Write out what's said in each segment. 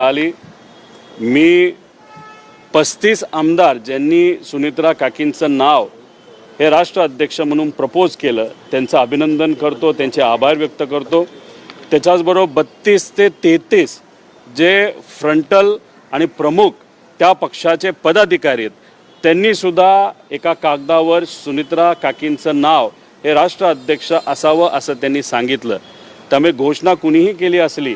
आली. मी पस्तीस आमदार ज्यांनी सुनित्रा काकींचं नाव हे राष्ट्र अध्यक्ष म्हणून प्रपोज केलं त्यांचं अभिनंदन करतो त्यांचे आभार व्यक्त करतो. त्याच्याचबरोबर बत्तीस ते तेहतीस जे फ्रंटल आणि प्रमुख त्या पक्षाचे पदाधिकारी आहेत त्यांनीसुद्धा एका कागदावर सुनित्रा काकींचं नाव हे राष्ट्र अध्यक्ष असावं असं त्यांनी सांगितलं. त्यामुळे घोषणा कुणीही केली असली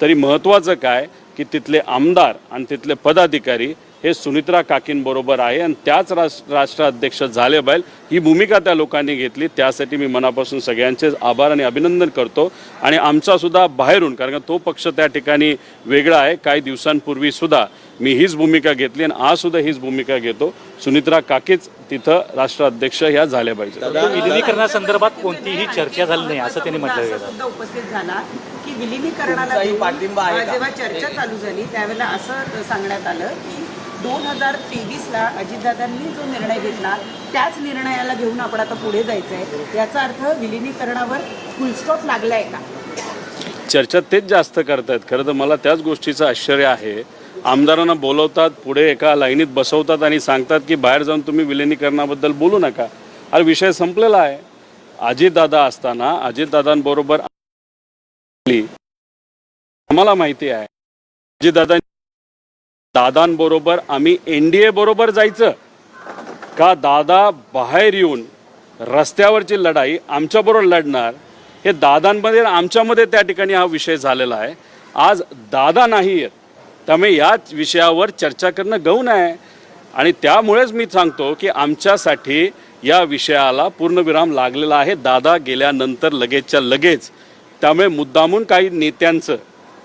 तरी महत्त्वाचं काय की तिथले आमदार आणि तिथले पदाधिकारी हे सुनित्रा काकींबरोबर आहे आणि त्याच राष्ट्र राष्ट्राध्यक्ष झाले पाहिजे. ही भूमिका त्या लोकांनी घेतली. त्यासाठी मी मनापासून सगळ्यांचे आभार आणि अभिनंदन करतो. आणि आमचासुद्धा बाहेरून कारण तो पक्ष त्या ठिकाणी वेगळा आहे. काही दिवसांपूर्वी सुद्धा मी हीच भूमिका घेतली आणि आज सुद्धा हीच भूमिका घेतो. सुनित्रा काकीच तिथं राष्ट्राध्यक्ष ह्या झाल्या पाहिजे विलिनीकरणासंदर्भात कोणतीही चर्चा झाली नाही असं त्यांनी म्हटलं की विलिनीकरणाला पाठिंबा? जेव्हा चर्चा चालू झाली त्यावेळेला असं सांगण्यात आलं की दोन हजार तेवीसला अजितदादांनी जो निर्णय घेतला त्याच निर्णयाला घेऊन आपण आता पुढे जायचं आहे याचा अर्थ विलिनीकरणावर फुलस्टॉप लागलाय का? चर्चा तेच जास्त करतायत. खरं तर मला त्याच गोष्टीचं आश्चर्य आहे. आमदारांना बोलवतात पुढे एका लाईनीत बसवतात आणि सांगतात की बाहेर जाऊन तुम्ही विलिनीकरणाबद्दल बोलू नका. अरे विषय संपलेला आहे. अजितदादा असताना अजितदादांबरोबर. आम्हाला माहिती आहे. अजितदादा दादांबरोबर आम्ही एन डी ए बरोबर जायचं. का दादा बाहेर येऊन रस्त्यावरची लढाई आमच्याबरोबर लढणार हे दादांमध्ये आमच्यामध्ये त्या ठिकाणी हा विषय झालेला आहे. आज दादा नाही आहेत त्यामुळे याच विषयावर चर्चा करणं गौण आहे. आणि त्यामुळेच मी सांगतो की आमच्यासाठी या विषयाला पूर्णविराम लागलेला आहे. दादा गेल्यानंतर लगेचच्या लगेच त्यामुळे मुद्दामून काही नेत्यांचं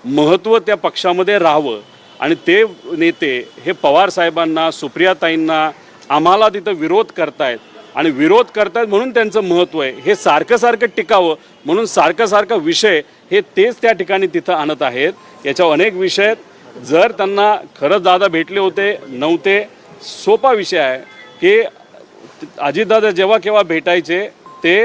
महत्त्व त्या पक्षामध्ये राहावं. आणि ते नेते हे पवार साहेबांना सुप्रियाताईंना आम्हाला तिथं विरोध करतायत. आणि विरोध करतायत म्हणून त्यांचं महत्त्व आहे. हे सारखं सारखं टिकावं म्हणून सारखं सारखं विषय हे तेच त्या ठिकाणी तिथं आणत आहेत. याच्यावर अनेक विषय आहेत. जर त्यांना खरंच दादा भेटले होते नव्हते सोपा विषय आहे की अजितदादा जेव्हा केव्हा भेटायचे ते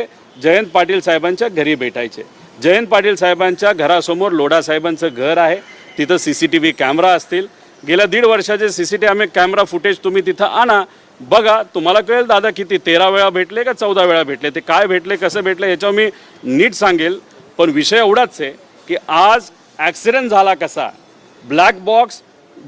जयंत पाटील साहेबांच्या घरी भेटायचे. जयंत पाटील साहेबांच्या घरासमोर लोढा साहेबांचं घर आहे. तिथं C C T V camera असतील. गेल्या दीड वर्षाचे C C T V camera footage तुम्ही तिथं आणा. बघा तुम्हाला कळेल दादा किती तेरा वेळा भेटले का चौदा वेळा भेटले? ते काय भेटले कसं भेटले याच्यावर मी नीट सांगेल. पण विषय एवढाच आहे की आज ॲक्सिडेंट झाला कसा? ब्लॅक बॉक्स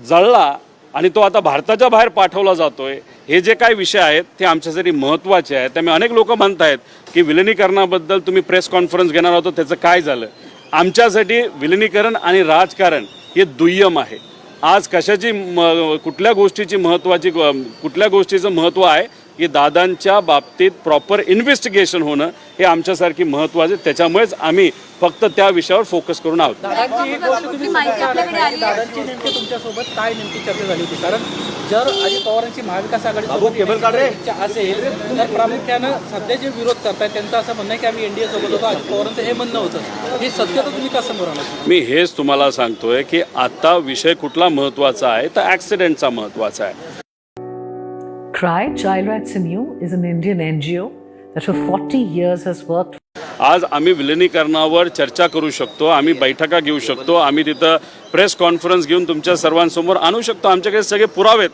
जळला आणि तो आता भारताच्या बाहेर पाठवला जातोय. हे जे काही विषय आहेत ते आमच्यासाठी महत्त्वाचे आहेत त्यामुळे अनेक लोक म्हणत आहेत की विलिनीकरणाबद्दल तुम्ही प्रेस कॉन्फरन्स घेणार आहोत त्याचं काय झालं? आमच्यासाठी विलिनीकरण आणि राजकारण हे दुय्यम आहे. आज कशाची म कुठल्या गोष्टीची महत्त्वाची कुठल्या गोष्टीचं महत्त्व आहे की दादांच्या बाबतीत प्रॉपर इन्व्हेस्टिगेशन होणं हे आमच्यासारखी महत्त्वाचे त्याच्यामुळेच आम्ही फक्त त्या विषयावर फोकस करून आहोत. दादांची नेमकी तुमच्यासोबत काय नेमकी चर्चा झाली होती? कारण जर अजित पवारांची महाविकास आघाडी. इच्छा असेल तर प्रामुख्यानं सध्या जे विरोध करतायत त्यांचं असं म्हणणं आहे की आम्ही एनडीए सोबत होतो अजित पवारांचं हे म्हणणं होतं. हे सत्य तर तुम्ही कसं समोर आलं मी हेच तुम्हाला सांगतोय की आता विषय कुठला महत्त्वाचा आहे तर ॲक्सिडेंटचा महत्त्वाचा आहे. Cry Child Rights in You is an Indian NGO that for 40 years has worked आज आम्ही विलिनीकरणावर चर्चा करू शकतो आम्ही बैठका घेऊ शकतो आम्ही तिथं प्रेस कॉन्फरन्स घेऊन तुमच्या सर्वांसमोर आणू शकतो. आमच्याकडे सगळे पुरावेत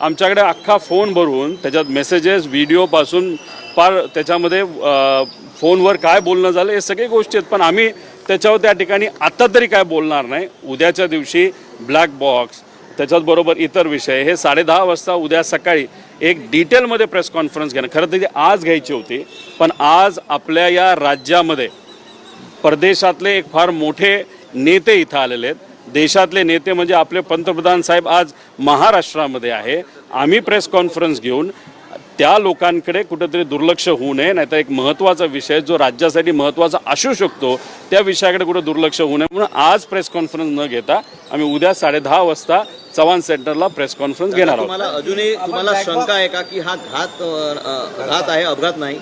आमच्याकडे अख्खा फोन भरून त्याच्यात मेसेजेस व्हिडिओपासून पार त्याच्यामध्ये फोनवर काय बोलणं झालं हे सगळे गोष्टी आहेत. पण आम्ही त्याच्यावर त्या ठिकाणी आत्ता तरी काय बोलणार नाही. उद्याच्या दिवशी ब्लॅक बॉक्स त्याच्याचबरोबर इतर विषय हे साडेदहा वाजता उद्या सकाळी एक डिटेलमध्ये प्रेस कॉन्फरन्स घेणं. खरं तर ती आज घ्यायची होती पण आज आपल्या या राज्यामध्ये परदेशातले एक फार मोठे नेते इथं आलेले आहेत. देशातले नेते म्हणजे आपले पंतप्रधान साहेब आज महाराष्ट्रामध्ये आहे. आम्ही प्रेस कॉन्फरन्स घेऊन त्या लोकांकडे कुठंतरी दुर्लक्ष होऊ नये नाहीतर एक महत्त्वाचा विषय जो राज्यासाठी महत्त्वाचा असू शकतो त्या विषयाकडे कुठं दुर्लक्ष होऊ नये म्हणून आज प्रेस कॉन्फरन्स न घेता आम्ही उद्या साडेदहा वाजता चव्हाण सेंटरला प्रेस कॉन्फरन्स घेणार आहोत. तुम्हाला अजूनही तुम्हाला शंका आहे का की हा घात घात आहे अपघात नाही?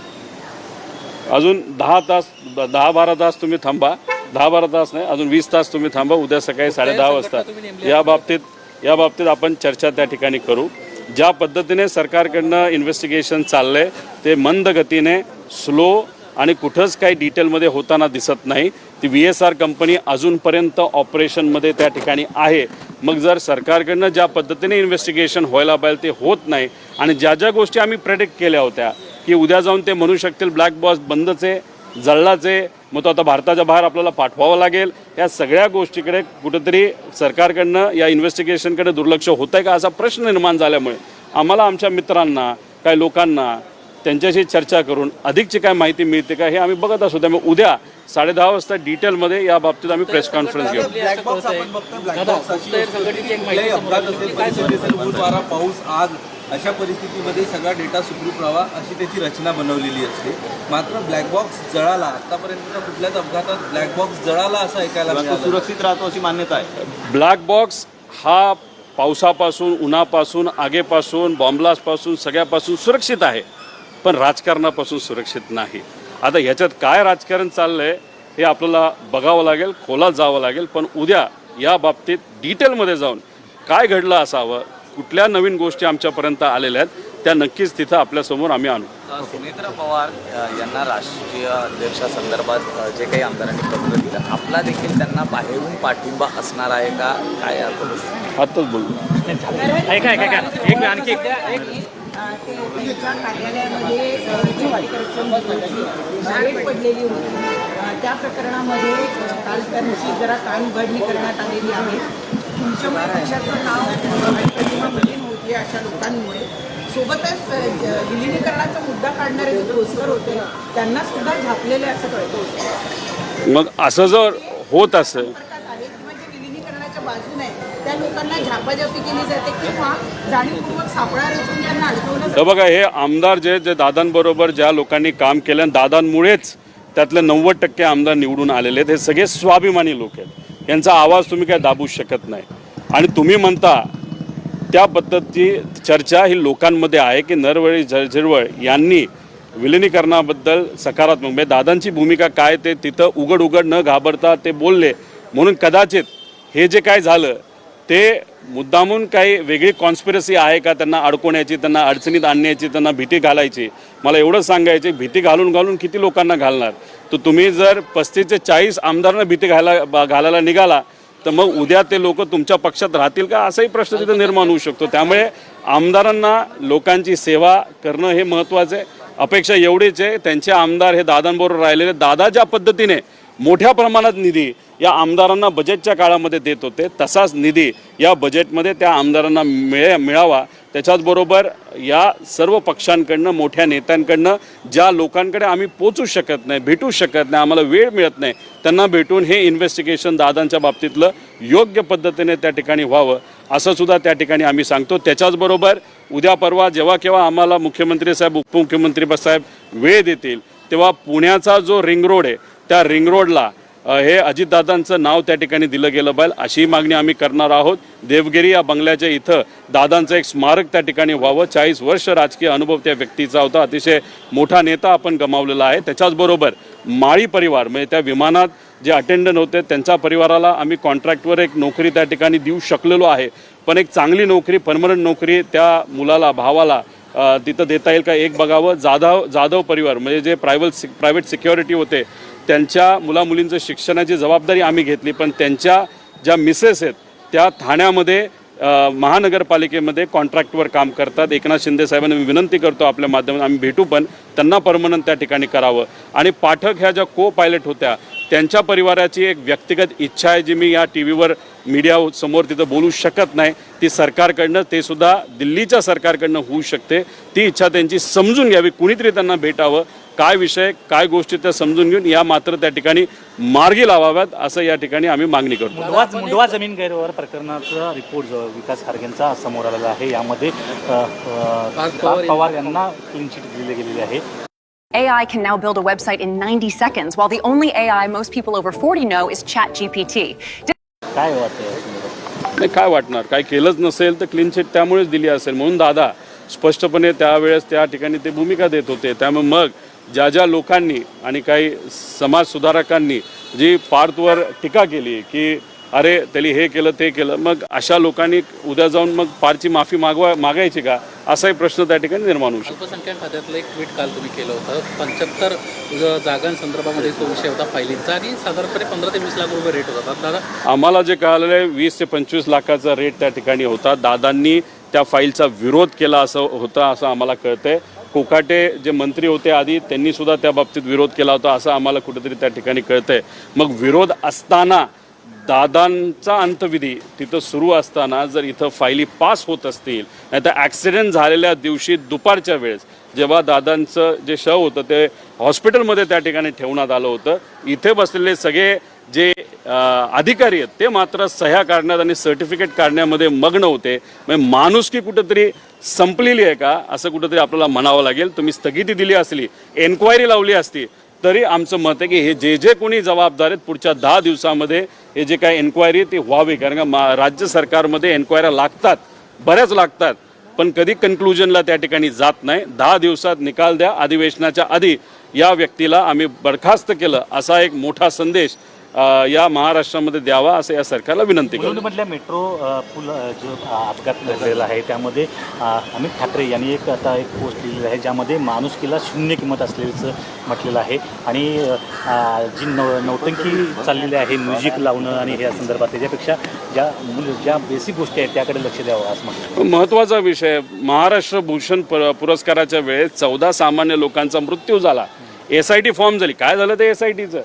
अजून दहा तास दहा बारा तास तुम्ही थांबा दहा बारा तास नाही अजून वीस तास तुम्ही थांबा उद्या सकाळी साडे दहा वाजता. या बाबतीत या बाबतीत आपण चर्चा त्या ठिकाणी करू. ज्या पद्धतीने सरकारकडनं इन्व्हेस्टिगेशन चाललंय ते मंद गतीने स्लो आणि कुठंच काही डिटेलमध्ये होताना दिसत नाही. ती व्ही एस आर कंपनी अजूनपर्यंत ऑपरेशनमध्ये त्या ठिकाणी आहे. मग जर सरकारकडनं ज्या पद्धतीने इन्व्हेस्टिगेशन व्हायला पाहिजे ते होत नाही. आणि ज्या ज्या गोष्टी आम्ही प्रेडिक्ट केल्या होत्या की उद्या जाऊन ते म्हणू शकतील ब्लॅक बॉस बंदच आहे. जळलाच आहे मग तो आता भारताच्या बाहेर आपल्याला पाठवावा लागेल. या सगळ्या गोष्टीकडे कुठंतरी सरकारकडनं या इन्व्हेस्टिगेशनकडे दुर्लक्ष होत आहे का असा प्रश्न निर्माण झाल्यामुळे आम्हाला आमच्या मित्रांना काही लोकांना त्यांच्याशी चर्चा करून अधिकची काय माहिती मिळते का हे आम्ही बघत असू त्यामुळे उद्या साडे दहा वाजता डिटेलमध्ये या बाबतीत आम्ही प्रेस कॉन्फरन्स घेऊ. पाऊस आग. अशा परिस्थितीमध्ये सगळा डेटा सुखरूप राहावा अशी त्याची रचना बनवलेली असते. मात्र ब्लॅक बॉक्स जळाला आतापर्यंत कुठल्याच अपघातात ब्लॅक बॉक्स जळाला असं ऐकायला मिळालं. सुरक्षित राहतो अशी मान्यता आहे. ब्लॅक बॉक्स हा पावसापासून उन्हापासून आगेपासून बॉम्बलासपासून सगळ्यापासून सुरक्षित आहे. पण राजकारणापासून सुरक्षित नाही. आता ह्याच्यात काय राजकारण चाललंय हे आपल्याला बघावं लागेल खोलात जावं लागेल पण उद्या या बाबतीत डिटेलमध्ये जाऊन काय घडलं असावं कुठल्या नवीन गोष्टी आमच्यापर्यंत आलेल्या आहेत त्या नक्कीच तिथं आपल्यासमोर आम्ही आणू. सुनेत्रा पवार यांना राष्ट्रीय अध्यक्षासंदर्भात जे काही आमदारांनी पत्र दिलं आपला देखील त्यांना बाहेरून पाठिंबा असणार आहे का? काय आत्ताच बोलू. ऐका ऐका एक आणखी कार्यालयामध्ये पडलेली होती. त्या प्रकरणामध्ये अं, काल त्यांची जरा कान उघडणी करण्यात आलेली आहे. तुमच्यामुळे पक्षाचं नाव होती अशा लोकांमुळे. सोबतच विलिनीकरणाचा मुद्दा काढणारे जे पोस्टर होते त्यांना सुद्धा झापलेले असं कळतं होतं. मग असं जर होत असेल संपर्कात आहेत किंवा जे विलिनीकरणाच्या बाजूने आहेत, त्या लोकांना झापाझापी केली जाते किंवा जाणीवपूर्वक सापळा रचून त्यांना अडकवलं तर बघा हे आमदार जे जे दादांबरोबर ज्या लोकांनी काम केलं दादांमुळेच त्यातले नव्वद टक्के आमदार निवडून आलेले आहेत हे सगळे स्वाभिमानी लोक आहेत. यांचा आवाज तुम्ही काय दाबू शकत नाही. आणि तुम्ही म्हणता त्या पद्धती चर्चा ही लोकांमध्ये आहे की नरवळी झरझिरवळ यांनी विलिनीकरणाबद्दल सकारात्मक म्हणजे दादांची भूमिका काय ते तिथं उघड उघड न घाबरता ते बोलले. म्हणून कदाचित हे जे काय झालं ते मुद्दामून काही वेगळी कॉन्स्पिरसी आहे का? त्यांना अडकवण्याची त्यांना अडचणीत आणण्याची त्यांना भीती घालायची. मला एवढंच सांगायची भीती घालून घालून किती लोकांना घालणार? तर तुम्ही जर पस्तीस ते चाळीस आमदारांना भीती घाला बा- घालायला निघाला तर मग उद्या ते लोक तुमच्या पक्षात राहतील का? असाही प्रश्न तिथं निर्माण होऊ शकतो. त्यामुळे आमदारांना लोकांची सेवा करणं हे महत्त्वाचं आहे. अपेक्षा एवढीच आहे. त्यांचे आमदार हे दादांबरोबर राहिलेले दादा ज्या पद्धतीने मोठ्या प्रमाणात निधी या आमदारांना बजेटच्या काळामध्ये देत होते. तसाच निधी या बजेटमध्ये त्या आमदारांना मिळे मिळावा. त्याच्याचबरोबर या सर्व पक्षांकडनं मोठ्या नेत्यांकडनं ज्या लोकांकडे आम्ही पोचू शकत नाही भेटू शकत नाही आम्हाला वेळ मिळत नाही त्यांना भेटून हे इन्व्हेस्टिगेशन दादांच्या बाबतीतलं योग्य पद्धतीने त्या ठिकाणी व्हावं असं सुद्धा त्या ठिकाणी आम्ही सांगतो. त्याच्याचबरोबर उद्या परवा जेव्हा केव्हा आम्हाला मुख्यमंत्री साहेब उपमुख्यमंत्री साहेब वेळ देतील तेव्हा पुण्याचा जो रिंग रोड आहे त्या रिंग रोडला हे अजितदादांचं नाव त्या ठिकाणी दिलं गेलं पाहिजे अशी मागणी आम्ही करणार आहोत. देवगिरी या बंगल्याच्या इथं दादांचं एक स्मारक त्या ठिकाणी व्हावं. चाळीस वर्ष राजकीय अनुभव त्या व्यक्तीचा होता. अतिशय मोठा नेता आपण गमावलेला आहे. त्याच्याचबरोबर माळी परिवार म्हणजे त्या विमानात जे अटेंडंट होते त्यांच्या परिवाराला आम्ही कॉन्ट्रॅक्टवर एक नोकरी त्या ठिकाणी देऊ शकलेलो आहे. पण एक चांगली नोकरी परमनंट नोकरी त्या मुलाला भावाला तिथं देता येईल का एक बघावं. जाधव जाधव परिवार म्हणजे जे प्रायव्हेट प्रायव्हेट सिक्युरिटी होते त्यांच्या मुलामुलींचं शिक्षणाची जबाबदारी आम्ही घेतली पण त्यांच्या ज्या मिसेस आहेत त्या ठाण्यामध्ये महानगरपालिकेमध्ये कॉन्ट्रॅक्टवर काम करतात. एकनाथ शिंदे साहेबांना मी विनंती करतो आपल्या माध्यमात आम्ही भेटू पण त्यांना परमनंट त्या ठिकाणी करावं. आणि पाठक ह्या ज्या को पायलट होत्या त्यांच्या परिवाराची एक व्यक्तिगत इच्छा आहे जी मी या टी व्हीवर मीडिया समोर तिथं बोलू शकत नाही. ती सरकारकडनं ते सुद्धा दिल्लीच्या सरकारकडनं होऊ शकते. ती इच्छा त्यांची समजून घ्यावी. कुणीतरी त्यांना भेटावं. काय विषय काय गोष्टी त्या समजून घेऊन या मात्र त्या ठिकाणी मार्गी लावाव्यात असं या ठिकाणी आम्ही मागणी करतो. मुंडवा मुंडवा जमीन गैरव्यवहार प्रकरणाचा रिपोर्ट जो विकास खारगेंचा समोर आलेला आहे यामध्ये अ, अ, पार्थ पवार यांना क्लीन चिट दिली गेलेली आहे. AI can now build a website in 90 seconds, while the only AI most people over 40 know is ChatGPT. काय वाटतं या संदर्भात? नाही काय वाटणार? काय केलंच नसेल तर क्लीन चिट त्यामुळेच दिली असेल. म्हणून दादा स्पष्टपने त्यावेळेस त्या ठिकाणी ते भूमिका देत होते. त्यामुळे मग ज्या ज्या लोकांनी आणि काही समाज सुधारकांनी जी पार्थवर टीका केली की अरे त्यांनी हे केलं ते केलं मग अशा लोकांनी उद्या जाऊन मग पारची माफी मागवा मागायची का? असाही प्रश्न त्या ठिकाणी निर्माण होऊ शकतो. अल्पसंख्याक खात्यातलं एक ट्विट काल तुम्ही केलं होतं. पंच्याहत्तर जागांसंदर्भामध्ये तो विषय होता फायलिंगचा आणि साधारणपणे पंधरा ते वीस लाख रुपये रेट होता. दादा आम्हाला जे कळालेलं आहे वीस ते पंचवीस लाखाचा रेट त्या ठिकाणी होता. दादांनी त्या फाईलचा विरोध केला असं होता असं आम्हाला कळतंय. कोकाटे जे मंत्री होते आधी त्यांनीसुद्धा त्या बाबतीत विरोध केला होता असं आम्हाला कुठेतरी त्या ठिकाणी कळतंय. मग विरोध असताना दादांचा अंतविधी तिथं सुरू असताना जर इथं फायली पास होत असतील नाही तर ॲक्सिडेंट झालेल्या दिवशी दुपारच्या वेळेस जेव्हा दादांचं जे शव होतं ते हॉस्पिटलमध्ये त्या ठिकाणी ठेवण्यात आलं होतं इथे बसलेले सगळे जे अधिकारी आहेत ते मात्र सह्या काढण्यात आणि सर्टिफिकेट काढण्यामध्ये मग्न होते. म्हणजे माणुसकी कुठंतरी संपलेली आहे का असं कुठंतरी आपल्याला म्हणावं लागेल. तुम्ही स्थगिती दिली असली एन्क्वायरी लावली असती तरी आमचं मत आहे की हे जे जे कोणी जबाबदार आहेत पुढच्या दहा दिवसामध्ये हे जे काय एन्क्वायरी ती व्हावी. कारण का मा राज्य सरकारमध्ये एन्क्वायऱ्या लागतात बऱ्याच लागतात. पण कधी कन्क्लुजनला त्या ठिकाणी जात नाही. दहा दिवसात निकाल द्या. अधिवेशनाच्या आधी या व्यक्तीला आम्ही बरखास्त केलं असा एक मोठा संदेश या महाराष्ट्रामध्ये द्यावा असं या सरकारला विनंती करतो. मुलुंडमधल्या मेट्रो पूल जो अपघात घडलेला आहे त्यामध्ये अमित ठाकरे यांनी एक आता एक पोस्ट लिहिलेली आहे ज्यामध्ये माणुसकीला शून्य किंमत असल्याचं म्हटलेलं आहे. आणि जी नव नौटंकी चाललेली आहे म्युझिक लावणं आणि या संदर्भात त्याच्यापेक्षा ज्या मूल ज्या बेसिक गोष्टी आहेत त्याकडे लक्ष द्यावं असं म्हटलं. महत्त्वाचा विषय महाराष्ट्र भूषण पुर- पुरस्काराच्या वेळेस चौदा सामान्य लोकांचा मृत्यू झाला. एस आय टी फॉर्म झाली. काय झालं ते एस आय टीचं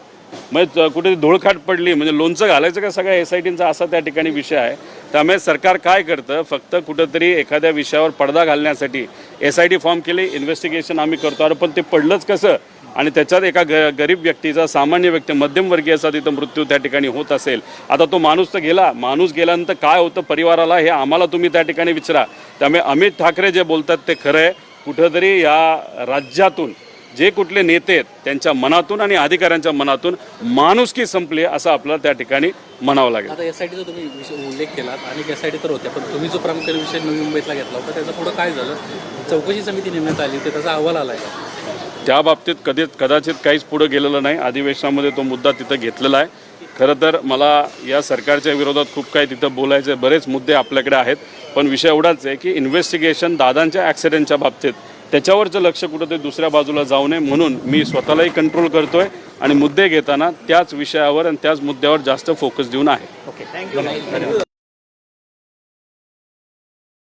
म्हणजे कुठे धुळखाट पडली म्हणजे लोणचं घालायचं का सगळ्या एस आय टीचा असा त्या ठिकाणी विषय आहे. त्यामुळे सरकार काय करतं फक्त कुठंतरी एखाद्या विषयावर पडदा घालण्यासाठी एस आय टी फॉर्म केली इन्व्हेस्टिगेशन आम्ही करतो. अरे पण ते पडलंच कसं? आणि त्याच्यात एका ग गरीब व्यक्तीचा सामान्य व्यक्ती मध्यमवर्गीयाचा तिथं मृत्यू त्या ठिकाणी होत असेल. आता तो माणूस तर गेला. माणूस गेल्यानंतर काय होतं परिवाराला हे आम्हाला तुम्ही त्या ठिकाणी विचारा. त्यामुळे अमित ठाकरे जे बोलतात ते खरं आहे. कुठंतरी या राज्यातून जे कुठले नेते आहेत त्यांच्या मनातून आणि अधिकाऱ्यांच्या मनातून माणुसकी संपली असं आपल्याला त्या ठिकाणी म्हणावं लागेल. आता एस आय टीचा तुम्ही विषय उल्लेख केलात आणि एस आय टी तर होत्या पण तुम्ही जो प्रामुख्याने विषय नवी मुंबईतला घेतला होता त्याचं पुढं काय झालं? चौकशी समिती नेमण्यात आली होती त्याचा अहवाल आला आहे त्या बाबतीत कधी कदाचित काहीच पुढं गेलेलं नाही. अधिवेशनामध्ये तो मुद्दा तिथं घेतलेला आहे. खरं तर मला या सरकारच्या विरोधात खूप काही तिथं बोलायचे बरेच मुद्दे आपल्याकडे आहेत. पण विषय एवढाच आहे की इन्व्हेस्टिगेशन दादांच्या ॲक्सिडेंटच्या बाबतीत त्याच्यावरचं लक्ष कुठंतरी दुसऱ्या बाजूला जाऊ नये म्हणून मी स्वतःलाही कंट्रोल करतोय आणि मुद्दे घेताना त्याच विषयावर आणि त्याच मुद्द्यावर जास्त फोकस देऊन आहे. Okay thank you